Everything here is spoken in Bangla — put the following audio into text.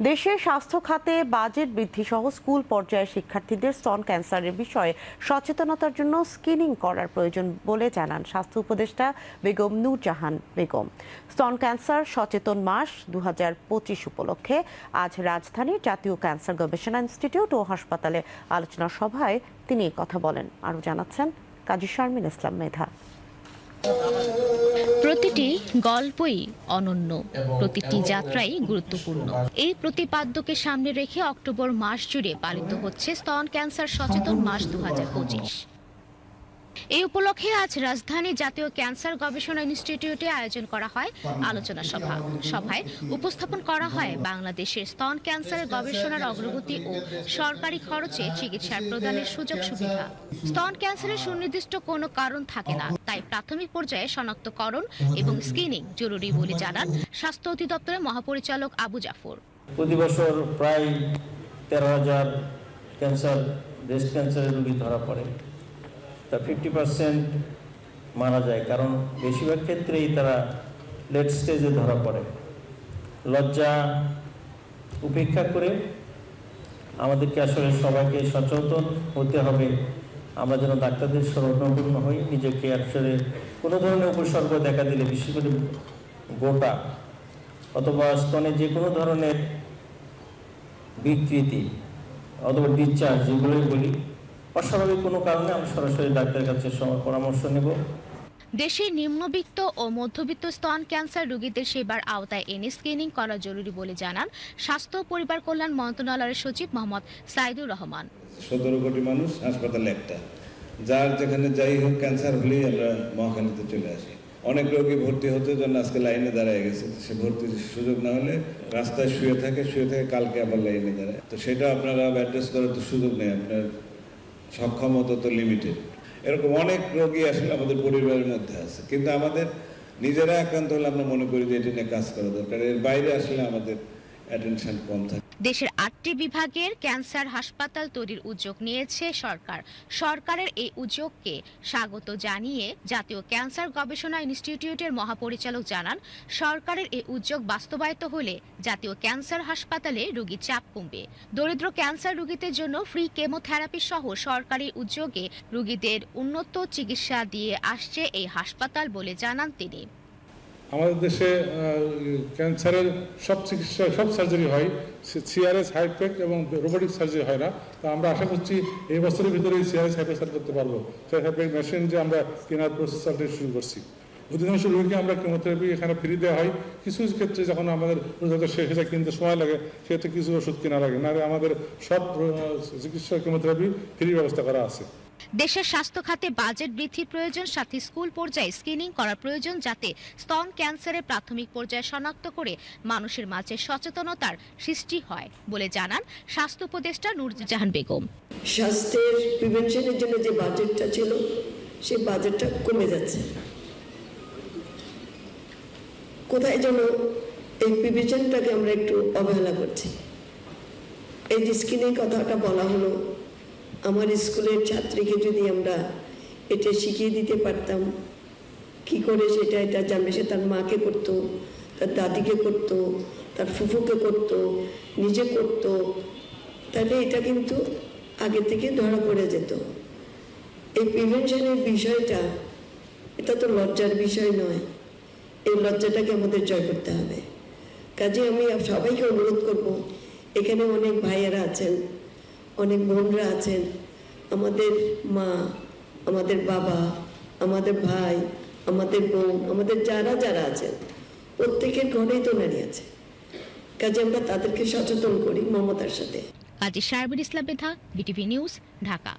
দেশে স্বাস্থ্য খাতে বাজেট বৃদ্ধি সহ স্কুল পর্যায়ের শিক্ষার্থীদের স্তন ক্যান্সারের বিষয়ে সচেতনতার জন্য স্ক্রিনিং করার প্রয়োজন বলে জানান স্বাস্থ্য উপদেষ্টা বেগম নূরজাহান বেগম। স্তন ক্যান্সার সচেতন মাস দু হাজার পঁচিশ উপলক্ষে আজ রাজধানীর জাতীয় ক্যান্সার গবেষণা ইনস্টিটিউট ও হাসপাতালে আলোচনা সভায় তিনি কথা বলেন। আরও জানাচ্ছেন কাজী শারমিন ইসলাম মেধা। প্রতিটি গল্পই অনন্য। প্রতিটি যাত্রাই গুরুত্বপূর্ণ। এই প্রতিপাদ্যকে সামনে রেখে অক্টোবর মাস জুড়ে পালিত হচ্ছে স্তন ক্যান্সার সচেতন মাস দু হাজার পঁচিশ। এই উপলক্ষে আজ রাজধানী জাতীয় ক্যান্সার গবেষণা ইনস্টিটিউটে আয়োজন করা হয় আলোচনা সভা। সভায় উপস্থাপন করা হয় বাংলাদেশের স্তন ক্যান্সারের গবেষণার অগ্রগতি ও সরকারি খরচে চিকিৎসার প্রদানের সুযোগ সুবিধা। স্তন ক্যান্সারের সুনির্দিষ্ট কোনো কারণ থাকে না, তাই প্রাথমিক পর্যায়ে শনাক্তকরণ এবং স্ক্রিনিং জরুরি বলে জানান স্বাস্থ্য অধিদপ্তরের মহাপরিচালক আবু জাফর। প্রতি বছর প্রায় তেরো হাজার ক্যান্সার, ব্রেস্ট ক্যান্সারের রোগী ধরা পড়ে। তা ফিফটি পার্সেন্ট মারা যায়, কারণ বেশিরভাগ ক্ষেত্রেই তারা লেট স্টেজে ধরা পড়ে। লজ্জা উপেক্ষা করে আমাদেরকে আসলে সবাইকে সচেতন হতে হবে। আমরা যেন ডাক্তারদের স্মরণপূর্ণ হই, নিজেকে আসলে কোনো ধরনের উপসর্গ দেখা দিলে, বিশেষ করে গোটা অথবা স্তনে যে কোনো ধরনের বিকৃতি অথবা ডিসচার্জ যেগুলোই বলি অস্বাভাবিক কোনো কারণে আমি সরাসরি ডাক্তারের কাছে পরামর্শ নেব। দেশের নিম্নবিত্ত ও মধ্যবিত্ত স্তন ক্যান্সার রোগীদের সেবার আওতায় এনে স্ক্রিনিং করা জরুরি বলে জানান স্বাস্থ্য পরিবার কল্যাণ মন্ত্রণালয়ের সচিব মোহাম্মদ সাইদুর রহমান। সতেরো কোটি মানুষ হাসপাতালে একটা। যার যেখানে যাই হোক ক্যান্সার হলেই আমরা মহাখালীতে চলে আসি। অনেক রোগী ভর্তি হতে জন্য আজকে লাইনে দাঁড়ায় গেছে। সে ভর্তির সুযোগ না হলে রাস্তায় শুয়ে থাকে শুয়ে থাকে কালকে আবার লাইনে দাঁড়ায়। তো সেটা আপনারা অ্যাড্রেস করার তো সুযোগ নেই। আপনার সক্ষমতা তো লিমিটেড এরকম অনেক রোগী আসলে আমাদের পরিবারের মধ্যে আছে। কিন্তু আমাদের নিজেরা আক্রান্ত হলে আমরা মনে করি যে এটা নিয়ে কাজ করা দরকার। এর বাইরে আসলে আমাদের দেশের আটটি বিভাগের ক্যান্সার হাসপাতাল তৈরির উদ্যোগ নিয়েছে সরকার। সরকারের এই উদ্যোগকে স্বাগত জানিয়ে জাতীয় ক্যান্সার গবেষণা ইনস্টিটিউটের মহাপরিচালক জানান, সরকারের এই উদ্যোগ বাস্তবায়িত হলে জাতীয় ক্যান্সার হাসপাতালে রোগীর চাপ কমবে। দরিদ্র ক্যান্সার রোগীদের জন্য ফ্রি কেমোথেরাপি সহ সরকারি উদ্যোগে রোগীদের উন্নত চিকিৎসা দিয়ে আসছে এই হাসপাতাল বলে জানান তিনি। আমাদের দেশে ক্যান্সারের সব চিকিৎসা, সব সার্জারি হয়। সিআরএস হাইপেক এবং রোবোটিক সার্জারি হয় না। তো আমরা আশা করছি এই বছরের ভিতরেই সিআরএস হাইপেক সার্জারি করতে পারব। হাইপেক মেশিন যে আমরা কেনার প্রসেস অলরেডি শুরু করছি। অধিকাংশ রোগীকে আমরা কেমোথেরাপি এখানে ফ্রি দেওয়া হয়। কিছু ক্ষেত্রে যখন আমাদের ওষুধ শেষ হয়ে কিনতে সময় লাগে, সেক্ষেত্রে কিছু ওষুধ কেনা লাগে। নাহলে আমাদের সব চিকিৎসা কেমোথেরাপি ফ্রি ব্যবস্থা করা আছে। দেশের স্বাস্থ্য খাতে বাজেট বৃদ্ধির প্রয়োজন, সাথে স্কুল পর্যায়ে স্ক্রিনিং করার প্রয়োজন, যাতে স্তন ক্যান্সারের প্রাথমিক পর্যায়ে শনাক্ত করে মানুষের মাঝে সচেতনতার সৃষ্টি হয় বলে জানান স্বাস্থ্য উপদেষ্টা নূরজাহান বেগম। স্বাস্থ্যের প্রিভেনশনের জন্য যে বাজেটটা ছিল সেই বাজেটটা কমে যাচ্ছে। কোথায় যেন এই প্রিভেনশনটাকে আমরা একটু অবহেলা করছি। এই যে স্কিনের কথাটা বলা হলো আমার স্কুলের ছাত্রীকে যদি আমরা এটা শিখিয়ে দিতে পারতাম, কি করে সেটা এটা জানবে? সে তার মাকে করতো, তার দাদিকে করতো, তার ফুফুকে করতো, নিজে করতো। তাহলে এটা কিন্তু আগে থেকে ধরা পড়ে যেত। এই প্রিভেনশনের বিষয়টা, এটা তো লজ্জার বিষয় নয়। এই লজ্জাটাকে আমাদের জয় করতে হবে। কাজে আমি সবাইকে অনুরোধ করব, এখানে অনেক ভাইয়েরা আছেন অনেক বোনরা আছেন। আমাদের মা, আমাদের বাবা, আমাদের ভাই, আমাদের বোন, আমাদের যারা যারা আছেন, প্রত্যেকের ঘরেই তো নারী আছে। কাজে আমরা তাদেরকে সচেতন করি মমতার সাথে। কাজী শারবির ইসলাম বেধা বিটিভি নিউজ, ঢাকা।